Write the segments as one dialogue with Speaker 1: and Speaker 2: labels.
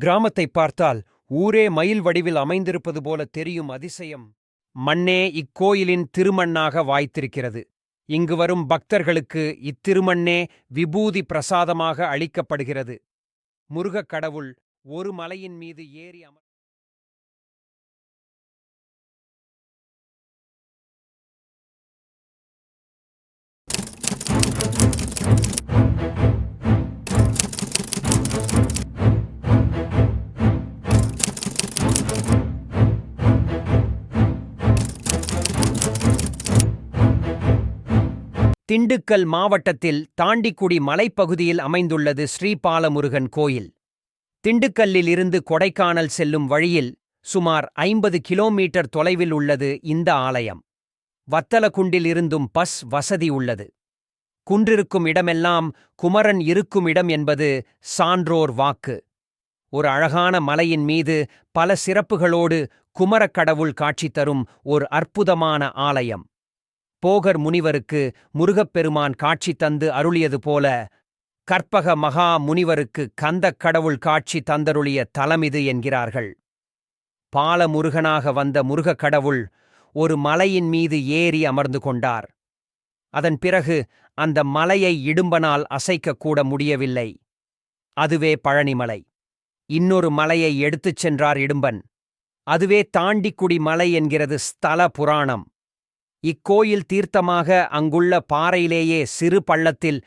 Speaker 1: கிராமத்தை பார்த்தால் ஊரே மயில் வடிவில் அமைந்திருப்பது போல தெரியும் அதிசயம். மண்ணே இக்கோயிலின் திருமண்ணாக வாய்த்திருக்கிறது. இங்கு வரும் பக்தர்களுக்கு இத்திருமண்ணே விபூதி பிரசாதமாக அளிக்கப்படுகிறது. முருகக் கடவுள் ஒரு மலையின் மீது ஏறி அமர் திண்டுக்கல் மாவட்டத்தில் தாண்டிக்குடி மலைப்பகுதியில் அமைந்துள்ளது ஸ்ரீபாலமுருகன் கோயில். திண்டுக்கல்லில் இருந்து கொடைக்கானல் செல்லும் வழியில் சுமார் ஐம்பது கிலோமீட்டர் தொலைவில் உள்ளது இந்த ஆலயம். வத்தலகுண்டில் இருந்தும் பஸ் வசதி உள்ளது. குன்றிருக்கும் இடமெல்லாம் குமரன் இருக்கும் இடம் என்பது சான்றோர் வாக்கு. ஒரு அழகான மலையின் மீது பல சிறப்புகளோடு குமரக் கடவுள் காட்சி தரும் ஒரு அற்புதமான ஆலயம். போகர் முனிவருக்கு முருகப்பெருமான் காட்சி தந்து அருளியது போல கற்பக மகா முனிவருக்கு கந்தக் கடவுள் காட்சி தந்தருளிய தலமிது என்கிறார்கள். பாலமுருகனாக வந்த முருகக் கடவுள் ஒரு மலையின் மீது ஏறி அமர்ந்து கொண்டார். அதன் பிறகு அந்த மலையை இடும்பனால் அசைக்கக்கூட முடியவில்லை. அதுவே பழனிமலை. இன்னொரு மலையை எடுத்துச் சென்றார் இடும்பன். அதுவே தாண்டிக்குடி மலை என்கிறது ஸ்தல புராணம். இக்கோயில் தீர்த்தமாக அங்குள்ள பாறையிலேயே சிறு பள்ளத்தில்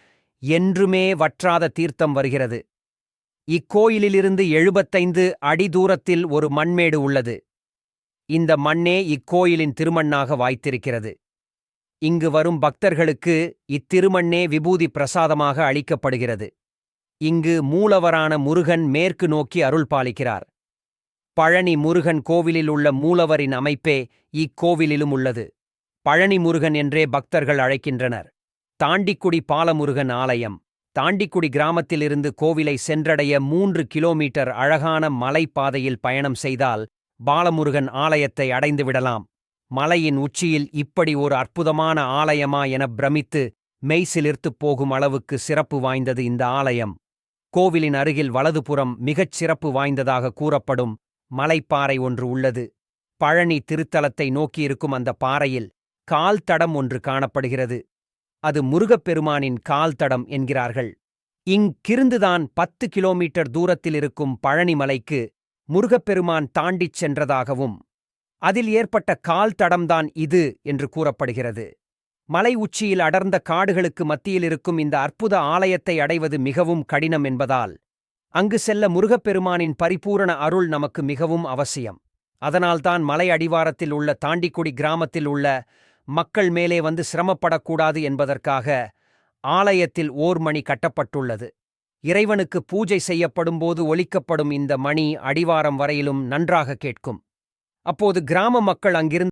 Speaker 1: என்றுமே வற்றாத தீர்த்தம் வருகிறது. இக்கோயிலிலிருந்து எழுபத்தைந்து அடி தூரத்தில் ஒரு மண்மேடு உள்ளது. இந்த மண்ணே இக்கோயிலின் திருமண்ணாக வாய்த்திருக்கிறது. இங்கு வரும் பக்தர்களுக்கு இத்திருமண்ணே விபூதி பிரசாதமாக அளிக்கப்படுகிறது. இங்கு மூலவரான முருகன் மேற்கு நோக்கி அருள் பாலிக்கிறார். பழனி முருகன் கோவிலில் உள்ள மூலவரின் அமைப்பே இக்கோவிலிலும் உள்ளது. பழனி முருகன் என்றே பக்தர்கள் அழைக்கின்றனர். தாண்டிக்குடி பாலமுருகன் ஆலயம். தாண்டிக்குடி கிராமத்திலிருந்து கோவிலை சென்றடைய மூன்று கிலோமீட்டர் அழகான மலைப்பாதையில் பயணம் செய்தால் பாலமுருகன் ஆலயத்தை அடைந்துவிடலாம் மலையின் உச்சியில் இப்படி ஒரு அற்புதமான ஆலயமா என பிரமித்து மெய்சிலிர்த்துப் போகும் அளவுக்கு சிறப்பு வாய்ந்தது இந்த ஆலயம். கோவிலின் அருகில் வலதுபுறம் மிகச் சிறப்பு வாய்ந்ததாக கூறப்படும் மலைப்பாறை ஒன்று உள்ளது. பழனி திருத்தலத்தை நோக்கியிருக்கும் அந்த பாறையில் கால் தடம் ஒன்று காணப்படுகிறது. அது முருகப்பெருமானின் கால் தடம் என்கிறார்கள் இங்கிருந்துதான் பத்து கிலோமீட்டர் தூரத்தில் இருக்கும் பழனிமலைக்கு முருகப்பெருமான் தாண்டிச் சென்றதாகவும் அதில் ஏற்பட்ட கால் தடம்தான் இது என்று கூறப்படுகிறது. மலை உச்சியில் அடர்ந்த காடுகளுக்கு மத்தியில் இருக்கும் இந்த அற்புத ஆலயத்தை அடைவது மிகவும் கடினம் என்பதால் அங்கு செல்ல முருகப்பெருமானின் பரிபூரண அருள் நமக்கு மிகவும் அவசியம். அதனால்தான் மலை அடிவாரத்தில் உள்ள தாண்டிக்குடி கிராமத்தில் உள்ள மக்கள் மேலே வந்து சிரமப்படக்கூடாது என்பதற்காக ஆலயத்தில் ஓர் மணி கட்டப்பட்டுள்ளது. இறைவனுக்கு பூஜை செய்யப்படும்போது ஒலிக்கப்படும் இந்த மணி அடிவாரம் வரையிலும் நன்றாக கேட்கும். அப்போது கிராம மக்கள் அங்கிருந்து